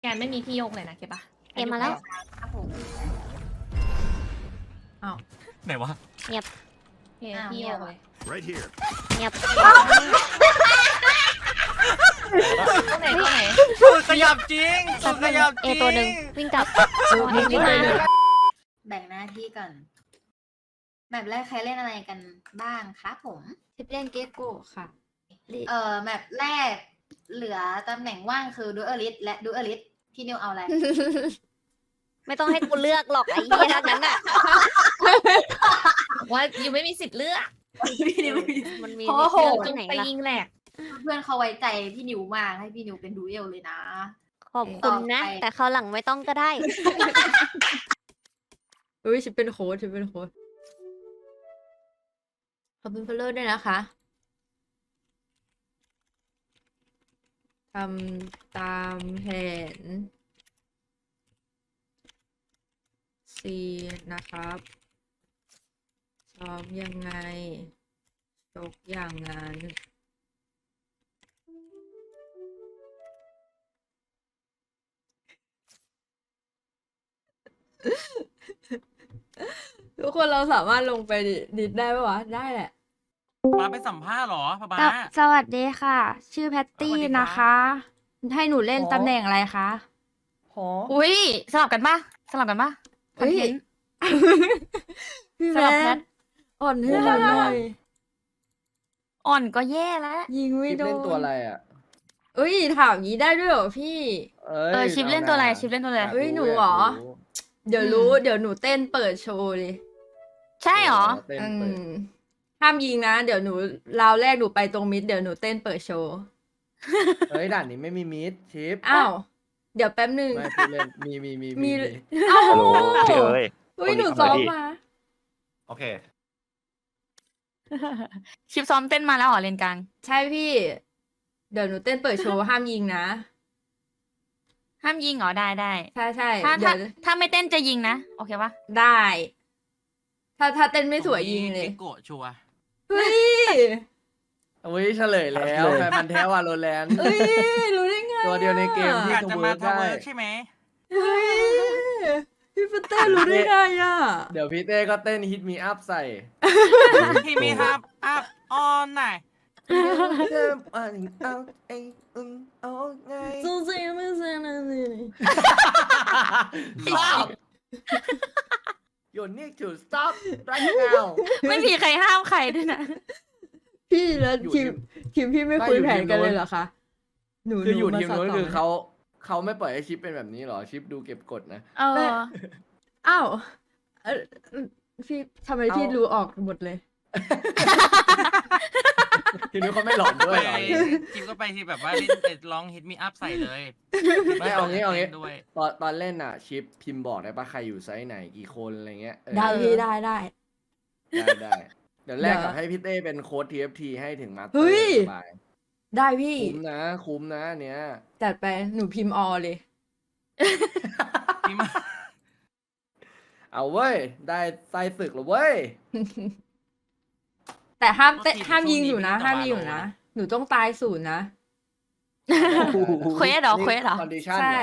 แกนไม่มีพี่โยกเลยนะเก็บปะเกมมาแล้วครับผมอ้าวไหนวะโอเคพี่โยกเลย Right here. เงียบตรงไหนตรงไหน สุดขยับจริง สุดขยับเอจริงตัวหนึ่งวิ่งกลับอ๋อนี่มาแบ่งหน้าที่ก่อน แบบแรกใครเล่นอะไรกันบ้างครับผม ทิปเล่นเกโก้ค่ะ เอ่อแบบแรกเหลือตำแหน่งว่างคือดูเอลิสและดูเอลิส พี่นิวเอาอะไร ไม่ต้องให้กูเลือกหรอกไอ้เหี้ยทั้งนั้นอะว่าอยู่ไม่มีสิทธิ์เลือกพี่นิวมันมีโอ้โห เลือกจุที่งไหนไปล่ะยิงแหลกเพื่อนเขาไว้ใจพี่นิวมากให้พี่นิวเป็นดูเอลเลยนะ ขอบคุณนะ ต่อไป แต่คราวหลังไม่ต้องก็ได้อุ้ยฉันเป็นโค้ชฉันเป็นโค้ชขอบคุณเพลเลอร์ด้วยนะคะ ทำตามแผนซีนะครับ ซ้อมยังไงชกอย่างนั้นทุกคนเราสามารถลงไปดิดได้ปะวะ ได้แหละ มาไปสัมภาษณ์เหรอป้าบ้าสวสวัสดีค่ะ ชื่อแพตตี้สวัสดีครับ นะคะ ให้หนูเล่นตำแหน่งอะไรคะอุ้ยสลับกันปะสลับกันปะคอนเทนต์ พี่สแมลับแพนทอ่อนให้ฉันหน่อยอ่อนก็แย่แล้ว ยิงไม่ชิปโดเล่นนตัวอะไรอะ เอ้ยถามงี้ได้ด้วยเหรอพี่เอ้ยเออชิปเล่นตัวอะไรชิปเล่นตัวอะไร เอ้ยหนูเหรอ เดี๋ยวรู้ เดี๋ยวหนูเต้นเปิดโชว์เลยใช่เหรอเต้นอืเปิดม ห้ามยิงนะ เดี๋ยวหนูราวแรกหนูไปตรงมิดเดี๋ยวหนูเต้นเปิดโชว์เฮ้ยด่านนี้ไม่มีมิดชิปอ้าวเดี๋ยวแป๊บหนึ่ง ไม่พูดเล่นมีมีมีมี มีอ้าวฮัลโหลพี่เอ้ยเฮ้ยคนหนี้นูทำอะไรซ้อมดีมา โอเค ชิปซ้อมเต้นมาแล้วเหรอเลนกลาง ใช่พี่ เดี๋ยวหนูเต้นเปิดโชว์ห้ามยิงนะห้ามยิงเหรอได้ได้ใช่ใช่ถ้าเดี๋ถ้ายวถ้าไม่เต้นจะยิงนะ โอเคปะได้ ถ้าถ้าเต้นไม่สวยยิงเลยเกโกะชัวร์ เฮ้ยเอ้ยเฉลยแล้วแฟนมันธุ์แท้วาโลแรนต์เอ้ยรู้ได้ไงตัวเดียวในเกมที่อาจจะมาทาวเวอได้ร์ใช่ไหมเฮ้ยพี่ปเต้รู้ได้ไงอะเดี๋ยวพี่เต้ก็เต้นฮิตมีอัพใส่ที่มีครับอัพออนไหนเริ่มอ่านเอาเองอึงเอาไงซูซีไม่เซนะสิ Stop You need to stop right now ไม่มีใครห้ามใครด้วยนะ พี่แล้วอยู่ทีมทีมทีมพี่ไม่ไม่คุยอยู่แผนทีมกันนู้นเลยเหรอคะหนูคืออยู่หทีมนู้นาสดคือต่เขาเขาไม่ปล่อยให้ชิปเป็นแบบนี้หรอ ชิปดูเก็บกดนะ เอออ้าวเอ่อพี่ทำไมเอาพี่รู้ออกหมดเลย ทีนู้นเขาไม่หลอนด้วไปยหรอ จิมก็ไปที่แบบว่าเล่นแต่ร้องฮิตมีอัพใส่เลยไม่เอางี้เอางี้ ด้วย ตอนตอนเล่นอะ ชิปพิมพ์บอกได้ปะใครอยู่ไซส์ไหนกี่คนอะไรเงี้ยเออได้พี่ได้ได้ ได้ได้เดี๋ยวแรกกับให้พี่เต้เป็นโค้ด TFT ให้ถึงมาสเตอเฮ้ย ร์สบายได้พี่คุ้มนะ คุ้มนะอันเนี้ย จัดไปหนูพิมพ์ออเลยที่มาเอาเว้ย ได้ไส้ศึกแล้วเว้ย แต่ห้ามเตะห้ามยิงอยู่นะห้ามยิงอยู่นะ หนูต้องตายศูนย์นะ เควสเหรอเควสเหรอ คอนดิชั่นใช่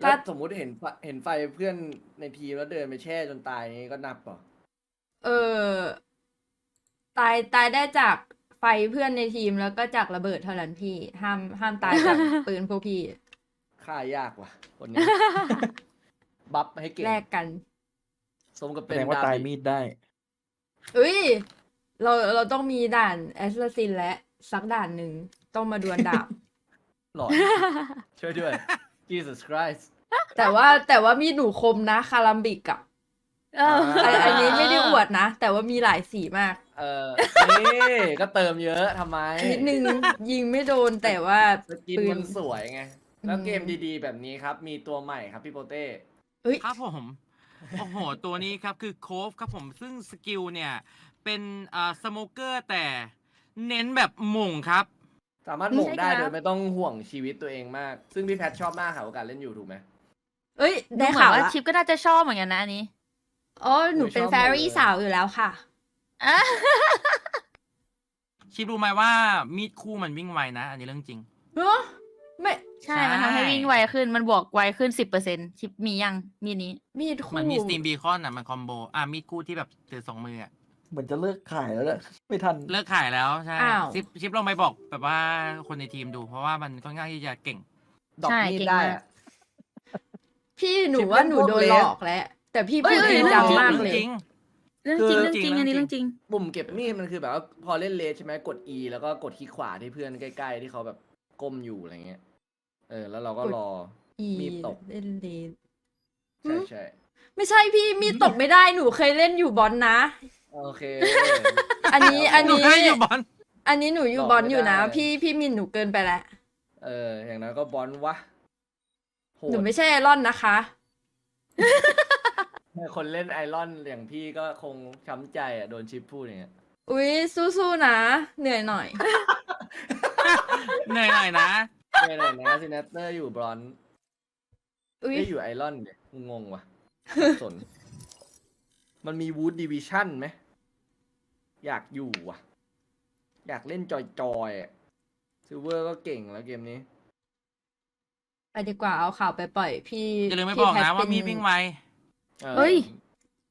แล้วสมมุติเห็นไฟเห็นไฟเพื่อนในทีมแล้วเดินไปแช่จนตายนี่ก็นับเปล่ะเออ ตายตายได้จากไฟเพื่อนในทีมแล้วก็จากระเบิดเท่านั้นพี่ ห้ามห้ามตายจากปืนพวกพี่ฆ่ายากว่ะคนนี้ บัฟให้เก่งแลกกัน สมกับแสเป็นดงว่าตายมีดได้ เอ้ย เราเราต้องมีด่านแอสซัสซินและสักด่านหนึ่งต้องมาดวลดาบ หลอนช่วยด้วย Jesus Christ แต่ว่าแต่ว่ามีดหนูคมนะ คารัมบิกอะเอออันอันนี้ไม่ได้อวดนะ แต่ว่ามีหลายสีมาก เออนี่ก็เติมเยอะทำไมนิดนึงยิงไม่โดนแต่ว่า สกินปืน มันสวยไง แล้วอืมเกมดีๆ แบบนี้ครับ มีตัวใหม่ครับพี่โปเต้ เอ้ย ครับผม โอ้โห ตัวนี้ครับคือโคฟครับผมซึ่งสกิลเนี่ย เป็นอ่าสโมเกอร์แต่เน้นแบบหม่งครับ สามารถหม่งได้ใช่ครับโดยไม่ต้องห่วงชีวิตตัวเองมาก ซึ่งพี่แพทชอบมากค่ะกับการเล่นอยู่ถูกไหม เอ้ยดูได้เหมือข่านวว่าละชิปก็น่าจะชอบเหมือนกันนะอันนี้อ๋อหนูเป็นหนูชอบแฟรี่หมดเลยสาวอยู่แล้วค่ะอะ ชิปรู้ไหมว่ามีดคู่มันวิ่งไวนะ อันนี้เรื่องจริงเนอะไม่ใช่ มันทำให้วิ่งไวขึ้น มันบวกไวขึ้นสิบเปอร์เซ็นต์ชิปมียังมีนี้ มีดคู่ มันมีสตีมบีคอนอะ มันคอมโบ อะมีดคู่ที่แบบถือสองมืออะ เหมือนจะเลิกขายแล้วแหละไม่ทัน เลิกขายแล้วใช่อ้าวชิปชิปลองไปบอกแบบว่าคนในทีมดู เพราะว่ามันค่อนข้างที่จะเก่ง ดอกใช่มีดเก่งได้มาก อะ พี่หนูชิปว่าเล่นหนูพวกโดนเลสหลอกแล้วแต่พี่พูดเอ้ยจริงเอ้ยจังเรื่องมากจริงเลย จริง เรื่องจริงเรื่องจริงอันนี้เรื่องจริง ปุ่มเก็บมีดมันคือแบบว่าพอเล่นเลสใช่ไหมกด E แล้วก็กดคลิกขวาที่เพื่อนใกล้ ๆ ที่เขาแบบก้มอยู่อะไรเงี้ย เออ แล้วเราก็รอ อีมีดตก เล่นเลน ใช่ใช่ไม่ใช่พี่มีดตกไม่ได้หนูเคยเล่นอยู่บอลนะ โอเค อันนี้อันหนูนี้เคยอยู่บอลอันนี้หนูอยู่บอกบอลไม่อยู่นะได้ พี่พี่มินหนูเกินไปแล้วเออ อย่างนั้นก็บอลวะโหหนูดไม่ใช่ไอรอนนะคะ คนเล่นไอรอนอย่างพี่ก็คงช้ำใจอะโดนชิปพูดอย่างเงี้ยอุ้ยสู้ๆนะ เหนื่อยหน่อย เหนื่อยหน่อยนะ ไม่เลยนะซินเตอร์อยู่บรอนซ์อุ้ยไม่อยู่ไอรอนเนี่ยงงว่ะสับสน มันมีวูดดิวิชั่นไหม อยากอยู่ว่ะ อยากเล่นจอยๆอะซิลเวอร์ก็เก่งแล้วเกมนี้ไปดีกว่าเอาข่าวไปปล่อยพี่อย่าลืมไม่พี่บอกแพทนะว่าเป็นมีดวิ่งไวเฮ้ย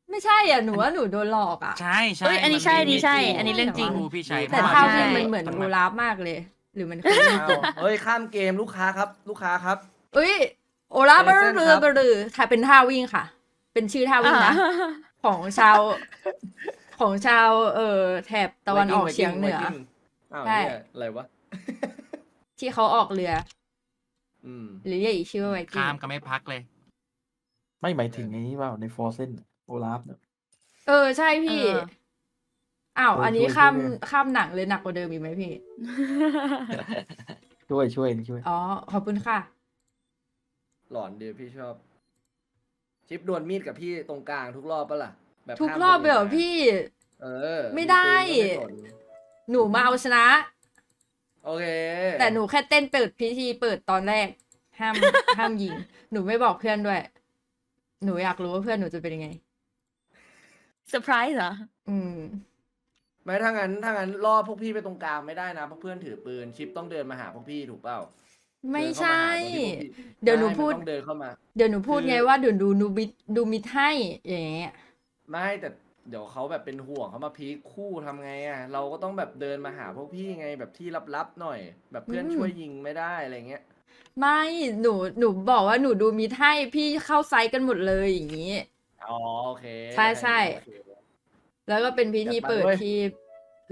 ไม่ใช่อะหนูว่าหนูโดนหลอกอะ ใช่ใช่เอ้ยอันนี้ใช่อันนี้ใช่ อันนี้เรื่องจริงคพี่ใช้แต่มกท่าใช่วิ่งมันเหมือนโอลาฟมากเลย หรือมันคืออ้าวเฮ้ยข้ามเกมลูกค้าครับ ลูกค้าครับอุ้ยโอลาฟเบอร์ Listen เรือครับเบอร์ถ่ายเป็นท่าวิ่งค่ะ เป็นชื่อท่าวิ่งนะ ของชาว ของชาวเอ่อแถบตะวันออกเฉียงเหนือ Viking อ้าวใช่ เนี่ยอะไรวะ ที่เขาออกเรือ อืม หรือเรียกอีกชื่อว่าไวกิ้ข้างมก็ไม่พักเลย ไม่หมายถึงไอ้นี้เปล่าในฟอร์เซนโอลาฟเนี่ย เออใช่พี่เออ อ้าวเอออันนี้ช่วยข้ามช่วย ข้ามหนังเลยหนักกว่าเดิมอีกไหมพี่ ช่วยช่วยช่วย อ๋อ ขอบคุณค่ะ หลอนเดียวพี่ชอบ ชิปดวลมีดกับพี่ตรงกลางทุกรอบปะล่ะ แบบทุกห้ามรอบคนเลยเหรอนะพี่ เออไม่ได้ปืนก็ไม่สนหนูมาเอาชนะ โอเคแต่หนูแค่เต้นเปิดพิธีเปิดตอนแรก ห้าม ห้ามยิง หนูไม่บอกเพื่อนด้วย หนูอยากรู้ว่าเพื่อนหนูจะเป็นยังไง เซอร์ไพรส์เหรอ อืม ไม่ถ้างั้นถ้างั้นล่อพวกพี่ไปตรงกลางไม่ได้นะเพราะเพื่อนถือปืนชิปต้องเดินมาหาพวกพี่ถูกเปล่าไม่เดินเข้าใช่มาหาตรงที่พวกพี่เดี๋ยวหนูใช่พูดมันต้องเดินเข้ามา เดี๋ยวหนูพูดคือไงว่าเดี๋ยวดูดูมิดดูมิดให้อย่างเงี้ย ไม่แต่เดี๋ยวเขาแบบเป็นห่วงเขามาพีคคู่ทำไงอะเราก็ต้องแบบเดินมาหาพวกพี่ไงแบบที่ลับๆหน่อย แบบเพื่อนช่วยยิงไม่ได้อะไรเงี้ย ไม่หนูหนูบอกว่าหนูดูมิดให้พี่เข้าไซส์กันหมดเลยอย่างงี้ อ๋อโอเคใช่ใช่ โอเค แล้วก็เป็นพิธีจัดไปเปิดเว้ย ที่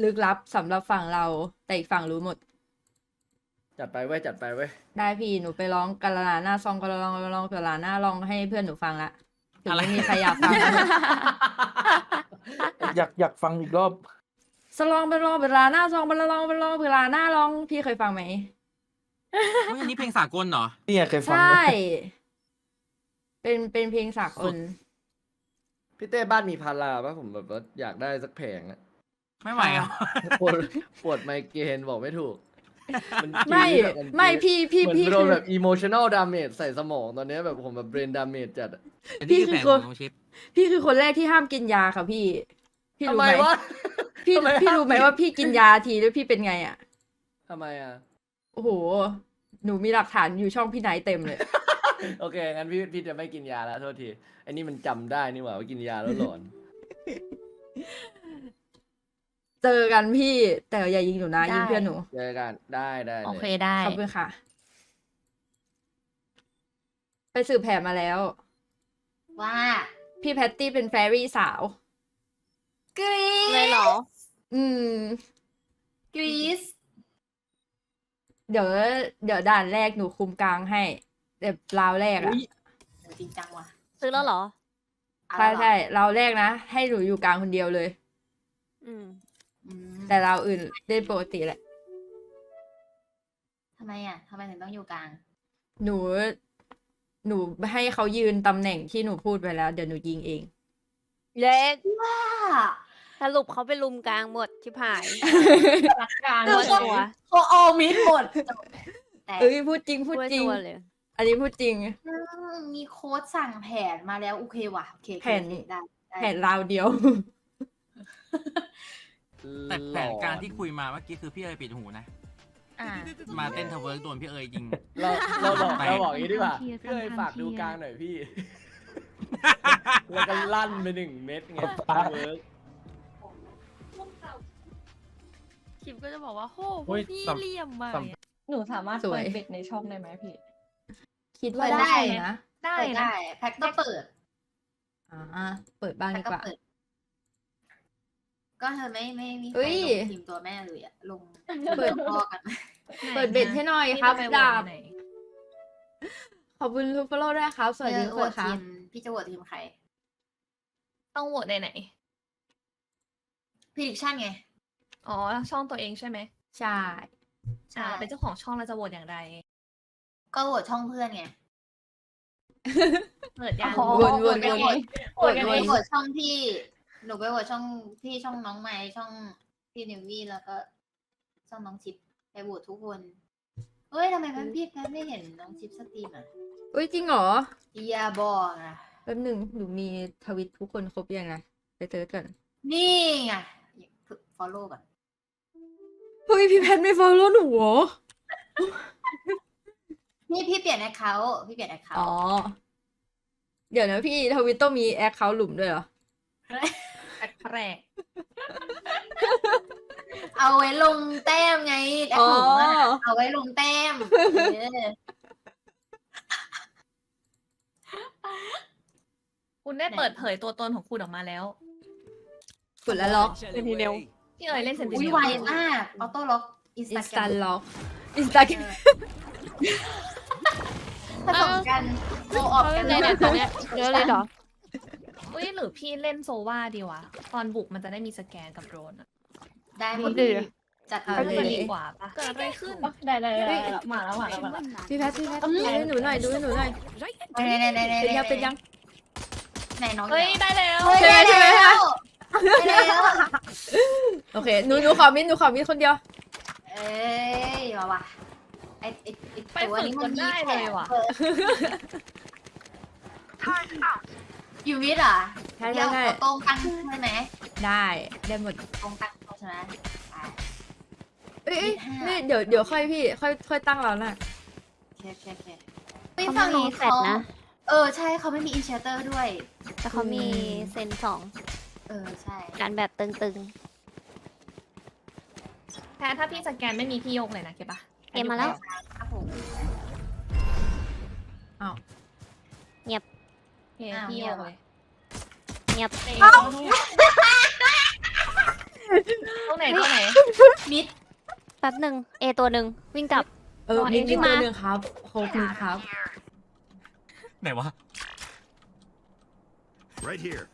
ลึกลับสำหรับฝั่งเรา แต่อีกฝั่งรู้หมด จัดไปเว้ยจัดไปเว้ยได้พี่หนูไปร้องกาลาหน้าซองกาลาลองกาลาลองกาลาหน้าลองให้เพื่อนหนูฟังละ ถึงอะไร ไม่มีใครอยากฟัง อยากอยากฟังอีกรอบ สลองไปลองเวลาหน้าซองเวลาลองเวลาเวลาหน้าลองพี่เคยฟังไหมเฮ้ยอันนี้เพลงสากลเหรอ เนี่ยเคยฟังใช่ไหมเป็นเป็นเพลงสากสุลดพี่เต้บ้านมีพาราปะผมแบบว่าอยากได้สักแผงอะไม่ไหวอะ ปวดปวดไมเกรนบอกไม่ถูก นจี๊ดไม่อะนจี๊ดไม่พี่พี่เหมือนพี่โดคืนอ แบบ emotional damage ใส่สมองตอนเนี้ยแบบผมแบบ brain damage จัดอะอันนี้คือพี่แผคืนอของน้องชิปพี่คือคนแรกที่ห้ามกินยาค่ะพี่ พี่ทำรู้ไมไหมวะ พี่ทำไมพี่ห้ามรู้ไหมกิน ว่าพี่กินยาทีแล้วพี่เป็นไงอะทำไมอะโอ้โห หนูมีหลักฐานอยู่ช่องพี่ไนท์เต็มเลย โอเค งั้นพี่พี่จะไม่กินยาแล้วโทษทีไอ้นี่มันจำได้นี่หว่าว่ากินยาแล้วหลอน เจอกันพี่แต่อย่ายิงหนูนะได้ ยิงเพื่อนหนูเจอกันได้ได้ลยโอเคได้ ขอบคุณค่ะ ไปสืบแผนมาแล้ว ว่าพี่แพตตี้เป็นแฟรี่สาว กรีซเลยเหรอ อืม กรีซเดี๋ยวเดี๋ยวด่านแรกหนูคุมกลางให้เดี๋ยวราวแรกอะอุ๊ยโหจริงจังว่ะซื้อแล้วเหรอ เอาใช่แล้วเหรอใช่ราวแรกนะให้หนูอยู่กลางคนเดียวเลย อืมอืม แต่ราวอื่นเล่นปกติแหละ ทำไมอะทำไมถึงต้องอยู่กลาง หนู หนูให้เขายืนตำแหน่งที่หนูพูดไปแล้ว เดี๋ยวหนูยิงเอง เล็กว่าสรุปเขาไปลุมกลางหมดชิบหายรักกลางช่วยเลยตัวโคโอมิดหมดจบแต่เอ้ยพูดจริงพูดช่วยจริงตัวเลย อันนี้พูดจริง อืมมีโค้ดสั่งแผนมาแล้ว โอเคว่ะโอเคโอเคแผน โอเคได้ได้ แผนราวเดียว แต่แผนการที่คุยมาเมื่อกี้คือพี่อะไรปิดหูนะ อ่า มาเต้นทะเวิร์กโดนพี่เอ๋ยยิง เราเราบอกไปเราบอกอย่างนี้ดีกว่าเชียร์พี่เอ้ยสัมพันธ์ฝากดูเชียร์กลางหน่อยพี่ แล้วก็ลั่นไปหนึ่งเม็ดไงเวิร์กคลิปก็จะบอกว่าโหพเฮ้วกยพี่สัมเหลี่ยมมาสัมเนี่ยหนูสามารถสวเปิย ดเบ็ดในช่องได้ไหมพี่ คิดว่าเปิดได้ได้นะ ได้เปิดนะได้ แพ็คก็เปิดอ่าเปิดบ้างแพ็ดีคก็กว่า เปิด ก็เธอไม่ไม่มีใคเฮ้รยลงทีมตัวแม่เลยอะลงเปิดพ่อกันเปิดเบ็ดให้หน่อยครับพี่จะไปดาบโหวตไหนขอบคุณทุกฟอลโล่ด้วยครับ สวัสดีเอทุอกโหควตนครัทีบมพี่จะโหวตทีมใคร ต้องโหวตในไหนพิดิกชั่นไง อ๋อ ช่องตัวเองใช่ไหมใช่ใช่อ่าเป็นเจ้าของช่องเราจะโหวตอย่างไร ก็โหวตช่องเพื่อนไงเปิดยังอ๋อวนวนไปวนโหวตโหวตกันหนูเอไปงโหวตช่องพี่ หนูไปโหวตช่องพี่ช่องน้องไม้ช่องพี่นิววี่แล้วก็ช่องน้องชิปไปโหวตทุกคนเฮ้ยทำไมแพทพี่แพทไม่เห็นน้องชิปสตรีมอะอุ้ยจริงเหรออย่าบอกนะแป๊บหนึ่งหนูมีทวิตทุกคนครบยังนะไปเติร์ดก่อนนี่ไงฝึก follow ก่อนเฮ้ยพี่แพทไม่ฟอลโล่หนูเหรอนี่พี่เปลี่ยนแอคเคาท์พี่เปลี่ยนแอคเคาอ๋อท์เดี๋ยวนะพี่ทวิตต้องมีแอคเคาท์หลุมด้วยเหรอ แปลกเอาไว้ลงแต้มไงแอคอ๋อหลุมอะเอาไว้ลงแต้มเออคุณได้เปิดเผยตัวตนของคุณออกมาแล้วกดแล้วล็อกเป็นทีเดียวพี่เอ๋ยเล่นเซนติอุ้เนยลไวมากออโต้ล็อกอินสอินตาสแกรตามล็อกอินสตาแกรมผสมกันโอออกกันเลยเนี่ยตอนเนี้ยเยอะเลยเหรอ อุ้ยหรือพี่เล่นโซวาดีวะ ตอนบุกมันจะได้มีสแกนกับโดรนอะได้หมดดีเลยจัดเอาไปเลเลยดีกว่าปะเกิดอะไรขึ้นได้ได้ได้ได้มาแล้วมาแล้วมาแล้ว พี่แพทพี่แพทดูให้หนูหน่อยดูให้หนูหน่อยไหนไหนไหนไหนเป็นยังเป็นยัง ไหนน้องเฮ้ยได้แล้วเฮ้ยใช่ไหมใช่ไหมได้แล้วได้แล้วโอเคหนูหนูขอมินหนูขอมินคนเดียว เอ้ยมาว่ะไอไอไอไปตัวฝึกนี้จมันนมีได้แผเลลยว่ะ อยู่วิทย์เหรอะใช่เดี๋ยวใช่เอาตรงตั้งใช่ไหมได้ได้หมดตรงตั้งใช่ไหมอ่าเอ้ยเอ้ยยี่สิบห้านี่เดี๋ยวเดี๋ยวค่อยพี่ ค่อยค่อยตั้งเราน่ะ โอเคโอเคโอเคเฮ้ยเขาฝั่งไม่นู้มีนเสร็จเขานะ เออใช่เขาไม่มีอินเชเตอร์ด้วย แต่เขามีเซนสองเออใช่การแบบตึง แพ้ถ้าพี่สแกนไม่มีพี่โยกเลยนะเก็บปะเกมมาแล้ว ครับผมอ้าวโอเคพี่โยกเลยๆเงียบตรงไหนตรงไหนมิดแป๊บหนึ่งเอตัวหนึ่งวิ่งกลับ เออรอมีเองมีมาตัวหนึ่งครับโคมีครับ ไหนวะ Right here.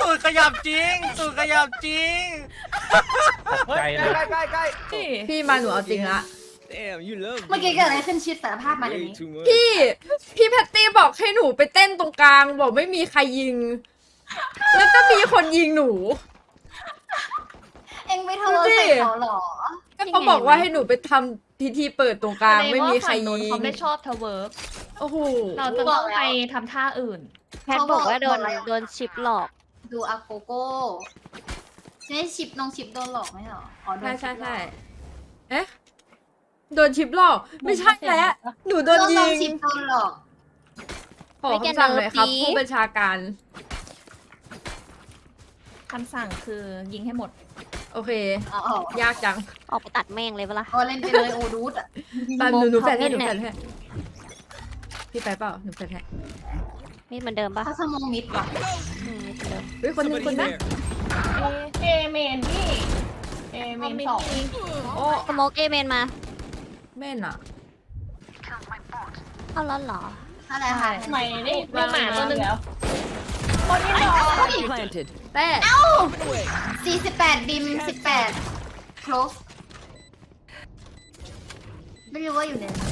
ตูดขยับจริงตูดขยับจริงเฮ้ยใกล้ใกล้ใกล้พี่พี่มาหนูเอาจริงละ Damn, you love เมื่อกี้เกิดอะไรขึ้นชิดสารภาพมาเดี๋ยวนี้ too much. พี่ พี่แพตตี้บอกให้หนูไปเต้นตรงกลาง บอกไม่มีใครยิง แล้วก็มีคนยิงหนู เอ็งไม่โทรใส่เขาเหรอ ก็เขาบอกว่าให้หนูไปทำพิธีเปิดตรงกลาง ไม่มีใครแสดงว่าฝั่งนู้นยิงเขาไม่ชอบทเวิร์กโอ้โหเราจะต้องไปทำท่าอื่น แพทบอกว่าโดนโดนชิปหลอก ดูอาโกโก้ใช่ชิปน้องชิปโดนหลอกไหมเหรออ๋อโดใช่นใช่ชิปหลใช่อกเอ๊ะ โดนชิปหลอก ไม่ใช่แล้วหนูโดนน้ยิองงชิปโดนหลอก ขอไม่แกคำสั่งเลยครับเนิร์ฟดีผู้บัญชาการ คำสั่งคือยิงให้หมด โอเค อ๋ออ๋อยากจัง ออกไปตัดแม่งเลยเวลาอ๋อเล่นไปเลยโอดูดอะตามหนูหนูขอแฟนให้มีหนูดแฟเนี่ยนให้พี่ไปเปล่าหนูแฟนให้มีดเหมือนเดิมปะถ้าสมองมิดว่ะอืมมีดเหมือนเดิมเฮ้ยคนหนึง Somebody คนนั้น there. เอเมนพี่เอเมนสองโอ้สโมกเอเมนมา แม่นอะเอาแล้วเหรอ อะไรคะใหม่ได้มีหมาตัวหนึ่งแล้วคนที่สองแต่สี่สิบแปดบิมสิบแปดครบไม่รู้ว่าอยู่ในนั้น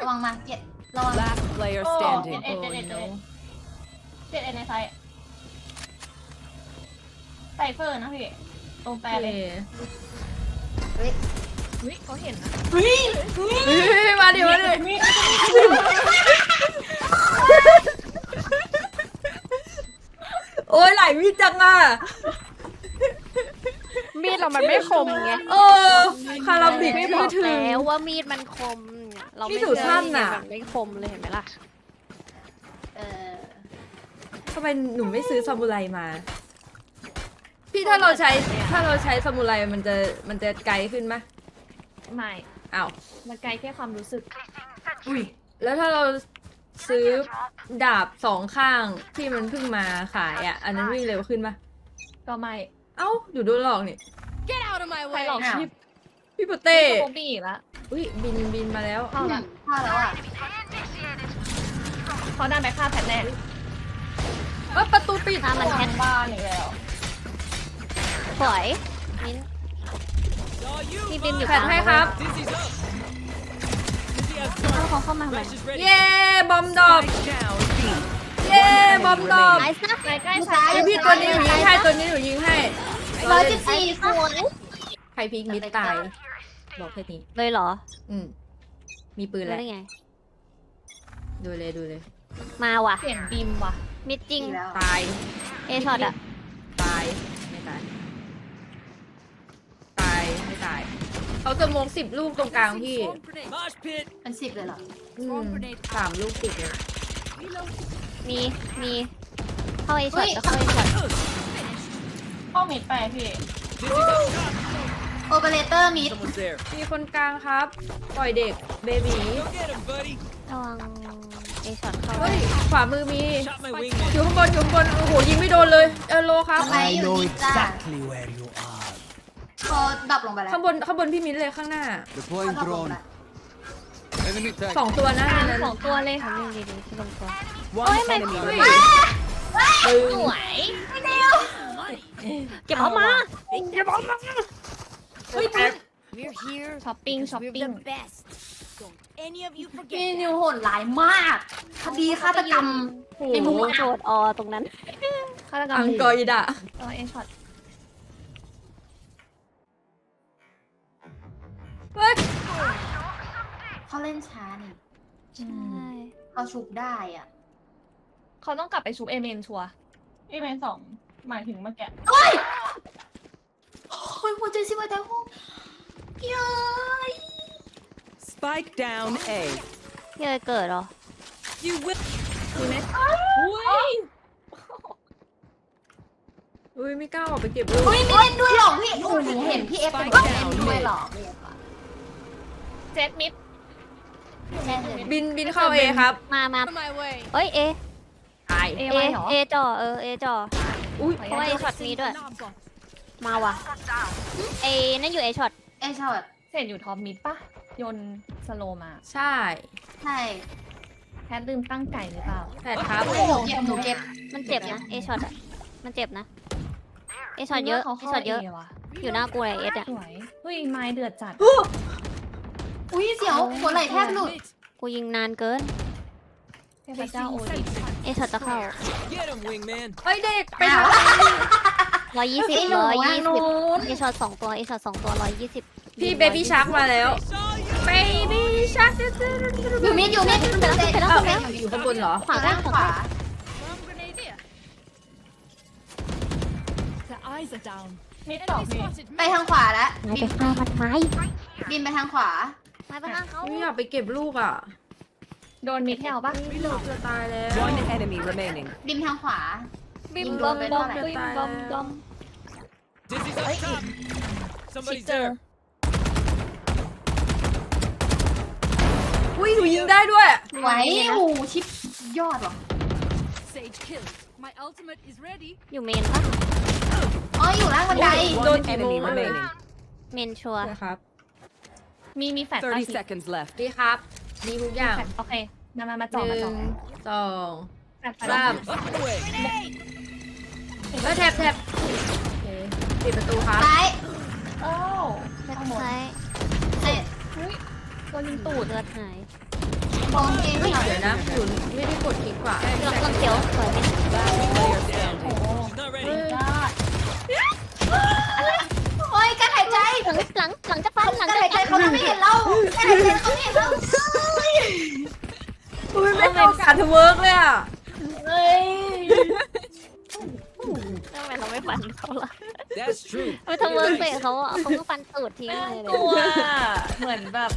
ระวังมาเก็ตระวัง player standing เจ็ดเอ็ดเจ็ดเอ็ดเจ็ดเอ็ดในไซต์ไซเฟอร์นะพี่ตรงแปลโอเลเคยเฮ้ย เขาเห็นนะเฮ้ยมาดิมาดิโอ้ยไหลมีดจังอะ มีดเรามันไม่คมไงเออ คาราบิกไม่บไม่อกถึง แล้วว่ามีดมันคมเราไม่นี่ถือสั้นน่ะเจอมัไม่คมเลยเห็นไหมล่ะเออทำไมหนูไม่ซื้อซามูไรมา พี่ถ้าเราใช้ถ้าเราใช้ซามูไรมันจะมันจะไกลขึ้นไหม ไม่อ้าวมันไกลแค่ความรู้สึก อุ้ยแล้วถ้าเราซื้อดาบสองข้างที่มันเพิ่งมาขายอะ อันนั้นวิ่งเร็วขึ้นปะก็ไม่ เอ้าอยู่โดนหลอกนี่ใครหลอกอ้าวชิปพี่โปเต้โคบี้อีกแล้วอุ้ยบินบินมาแล้วเข้าละเข้าแล้วอะเขาได้ไปฆ่าแพทแน่ว่าประตูปิดถ้ามันแค่บ้านอีกแล้วสวยมิ้น Saw you. มีบินอยู่แผดให้ครับ Dizzy's up. Dizzy has เอาเขาเข้ามาทำไม Flash is ready. เย้บอมดรอป Spike down. B. เย้บอมดรอปไอ้ซักใกล้ใกล้ดูซ้าซ้ายยเดี๋ยวพี่ตัวนี้หนูยิงให้ตัวนี้หนูยิงให้ร้อยสิบสี่สวยใครพีกมิดตาย บอกแค่นี้เลยเหรอ อืมมีปืนรู้แล้วได้ไง ดูเลยดูเลย มาว่ะ เสียงบีมว่ะมิดจริงแล้วตาย เอช็อตอะตาย ไม่ตาย เขาจะมงสิบลูกตรงกลางพี่ Mosh pit. เป็นสิบเลยเหรอ อืมสามลูกติดเลยมี มี เข้าเอช็อตก็เข้าเอช็อตห้องมิดไปพี่ Dizzy's up top. โอเปอเรเตอร์มิด Someone's there. มีคนกลางครับ ปล่อยเด็กเบบี Go get him, buddy. ระวังเอช็อตเข้าเฮ้ย ขวามือมี Shot my wingman. อยู่ข้างบนอยู่ข้างบน โอ้โห ยิงไม่โดนเลย เออโลครับทำไมอยู่นี่จ้า where you are. พอดับลงไปแล้วข้างบนข้างบนพี่มิ้นเลยข้างหน้า Deploying ดับลงไปแล้ว Enemy tag. สองตัวนะในนั้นสองตัวเลยทำยังดีๆที่ลงตัว One enemy เฮ้ย remaining. ปึ้งสวยเก็บเอามาเฮ้ยแป๊บ We're here ช้อปปิ้ง because ช้อป we're ปิ้ง the best. Don't any of you พี่ forget นิว that. โหดร้ายมาก คดีฆาตกรรมโอ้ไอ้โหมุกโดดออตรงนั้นฆาตกรรมอังกอร์อิดะเออเอช็อต เขาเล่นช้านี่ใช่ เขาชุบได้อะ เขาต้องกลับไปชุบเอเมนชัวเอเมนสองหมายถึงเมื่อกี้โอ้ยหัวใจสิหัวใจห้องพี่เอ้ย Spike down A. พี่เอ๋ยเกิดเหรอ You will. มีไหมอุ้ยอุ้ยไม่กล้าออกไปเก็บลูกอุ้ยไม่เล่นด้วยหรอกพี่โอ้โหเห็นพี่เอฟเป็นคนเล่นด้วยหรอพี่เอฟอะเจ็ดมิด แค่เลยบินบินเข้าเอครับมามาเอ้ยเอตายเอเอไว้เหรอเอจอเออเอจออุ้ยเพราะว่าเอช็อตมีด้วย มาว่ะเอนั่นอยู่เอช็อตเอยช็อตเสร็จอยู่ท็อปมิดปะโยนสโลมาใช่ใช่แพทลืมตั้งไก่หรือเปล่าแผดครับโอ้โหเก็บหนูเก็บมันเจ็บนะเอช็อตอะมันเจ็บนะเอช็อตเยอะเขาเอเข้าช็อตเยอะเอว่ะอยู่หน้ากูเลยเอสอะสวยเฮ้ยไม้เดือดจัด อุ้ยเสียวหัวไหล่แทบหลุดกูยิงนานเกินเทพเจ้าโอดินเอช็อตจะเข้า Get him, wingman. เฮ้ยเด็กไปอ้าวร้อยยี่สิบไอ้หนูร้อยอะยี่หนูสิบเอช็อตสองตัวเอช็อตสองตัวร้อยยี่สิบพี่เบบี้ชาร์กมาแล้ว Saw you. เบบี้ชาร์กอยู่มิดอยู่มิดขึ้นไปแล้วขึ้นไปแล้วเอ้าขึ้นไปแล้วอยู่ข้างบนเหรอ ขวาด้าล่างนขวา The eyes are down. มิดต่อพี่ไปทางขวาแล้วไม้บิไปนฆ่ามันไม้บินไปทางขวา ไม้ไปฆ่าเขาไม่อยากไปเก็บลูกอะโดนมิดแถวปะไม่ลูกจะตายแล้ว One enemy remaining. บินทางขวา บิมยิงบโดอนมไปบอมเท่าไหร่บิมบอมบอม Dizzy's up top. ชิ Somebody's เจอ there. อุ้ยหนูยิงได้ด้วย ไหวโอ้โหชิปยอดว่ะ Sage kill. My ultimate is ready. อยู่เมนปะอ๋ออยู่ล่างบันได โดน One กี่โม enemy ง remaining. เมนชัวร์ นะครับ มีมีแฟลชปะ30ชิ seconds left. ดีครับมีทุกอย่างแฟลชโอเคมามามาหจ่อมานึ่จ่องสองแฟลชสาม Up and away. แล้วแทบแทบโอเคปิดประตูครับ ซ้ายโอ้แบ็คซ้ายเจ็ดโดนยิงตูดเลือดหายมองเองเฮ้ยช็อตเดี๋ยวนะหนูไม่ได้กดคลิกว่ะหลังหลังเขียวสวยไหม Player standing. She's not เฮ้ หลังจะฟันหลังการจะหายใจฟันเขาไม่เห็นเราการหายใจเขาไม่เห็นเราอุ้ยไม่เข้าการทเวิร์กเลยอะเฮ้ยไม่ฟันเขาล่ะ That's true. ไปทำเวิร์กเฟสเขาอะเขาก็ฟันตูดทิ้งเลยกลัวเหมือนแบบ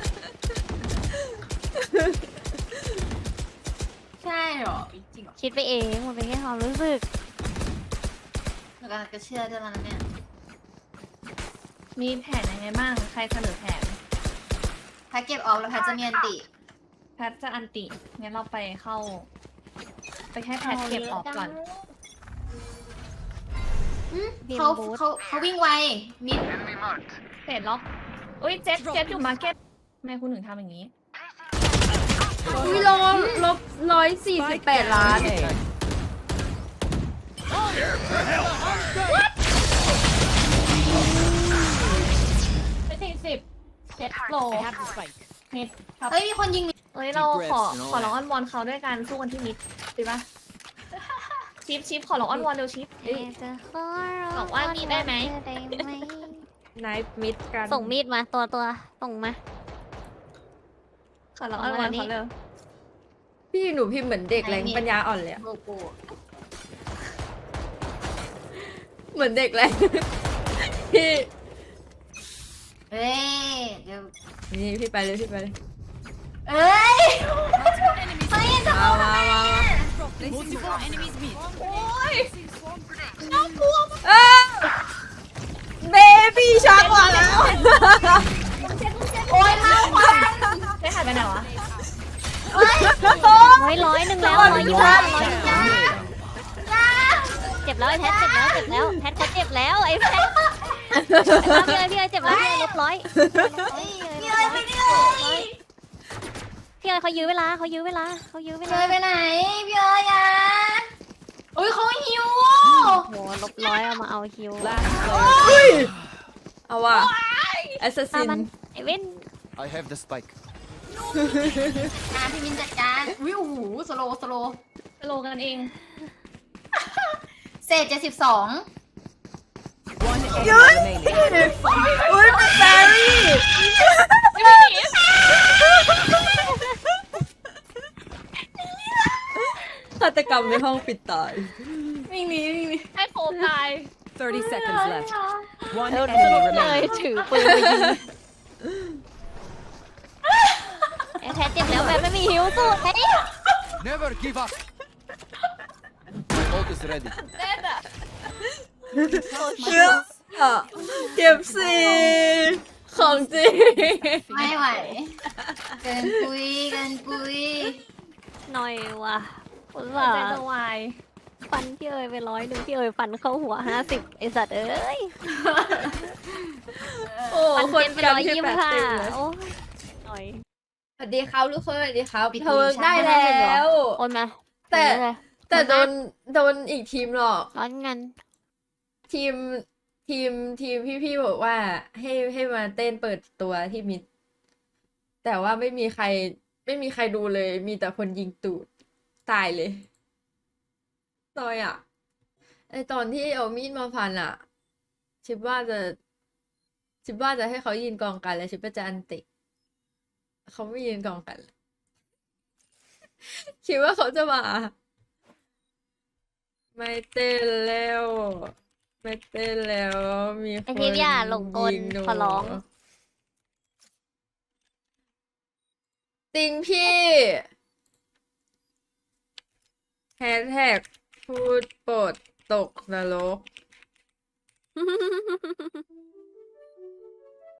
ใช่เหรอจริงเหรอคิดไปเองมันเป็นแค่ความรู้สึกหนูกำลังจะเชื่อด้วยแล้วนะเนี่ย มีแผนยังไงบ้าง ใครเสนอแผนถ้าเก็บออกแล้วแพทจะเนียนติ แพทจะอันติ งั้นเราไปเข้า ไปให้แพทเก็บออกก่อนพิมพ์เขาบูธ เขาเขาวิ่งไว มิดเสร็จล็อกอุ้ยเจ็ดเจ็ดอยู่มาร์เก็ตทำไมคุณถึงทำอย่างนี้ อุ้ยลบลบร้อยสี่สิบแปดล้าน A. จ็ดโล I have the spike. มิดครับเฮ้ย มีคนยิงเฮ้ย เราขอ Deep breaths and all ขอร้องอ้อนวอนเขาด้วยการสู้กันที่มิดดีปะชิปชิปขอร้องอ้อนวอนเร็วชิปเฮ้ยจะขอบอกว่ามีได้ไหมได้ไหม ไนฟ์มิดกันส่งมีดมาตัวตัวส่งมา ขอร้องอ้อนวอนเขาเร็วพี่หนูพิมพ์เหมือนเด็กแรงปัญญาอ่อนเลยอะโบโบเหมือนเด็กแรง พี่ เฮ้ยเดี๋ยวนี่พี่ไปเลยพี่ไปเลย เอ้ยเฮ้ยจะมามามา Multiple enemies mid. เออเบบี้ชักมาแล้วโอ้ยเล่าควันได้หายไปไหนวะร้อยร้อยหนึ่งแล้วร้อยยี่สิบห้าร้อยยี่สิบห้าเจ็บแล้วไอ้แพทเจ็บแล้วเจ็บแล้วแพทเขาเจ็บแล้วไอ้แพท พี่เอ๋พี่เอ๋เจ็บแล้วพี่เอ๋ลบร้อยพี่เอ้ยไปดิเลยพี่เอ๋เขายื้อเวลาเขายื้อเวลาเขายื้อเวพี่ลาเอ้ยไปไหนพี่เอ้ยอะอุ้ยเขาหิวโหลบร้อยเอามาเอาคิว Last player. เอาว่ะแอสซัสฆ่าซินมันไอเว้น I have the spike. อะพี่มินจัดการอุ้ยโอ้โหสโลว์สโลว์โลกันเอง เศษเจ็ดสิบสอง One enemy remaining. อุ้ยเป็นแบรี่ฆาตกรรมในห้องปิดตาย วิ่งหนีวิ่งหนีให้โคตาย30 seconds left. One เออ enemy เลย remaining. ถือปืนไปยิงไอ้แพทเจ็บแล้วแพทไม่มีฮิวสู้ไอ้ Never give up. My ult is ready. เชื่ออะ เก็บสีของจริงไม่ไหว เกินปุยเกินปุยหน่อยว่ะอุตหัวส่าใจห์จะวายฟันพี่เอ๋ยไปร้อยหนึ่งพี่เอ๋ยฟันเข้าหัวห้าสิบไอสัตว์เอ้ยโอ้ฟันคนเป็นไปกันร้อยที่ยี่แปสิดบห้าเต็มเลยโอ้ยหน่อยสวัสดีครับทุกคนสวัสดีครับเธอได้แล้ว โอนมาแต่โอนมาเลยแต่โดนโดนอีกทีมหรอกร้อนเงินทีม ทีมทีมพี่ๆบอกว่าให้ให้มาเต้นเปิดตัวที่มิด แต่ว่าไม่มีใคร ไม่มีใครดูเลย มีแต่คนยิงตูดตายเลยตอยอะไอตอนที่เอามีดมาฟันอะ ชิบว่าจะ ชิบว่าจะให้เขายืนกองกันแล้วชิบว่าจะอันติเขาไม่ยืนกองกัน คิดว่าเขาจะมา ไม่เต้นแล้ว ไม่เต้นแล้วมีคไอนพีอย่าหลงกลยิหนูขอร้อง จริงพี่แฮชแท็กพูดโปรดตกนรก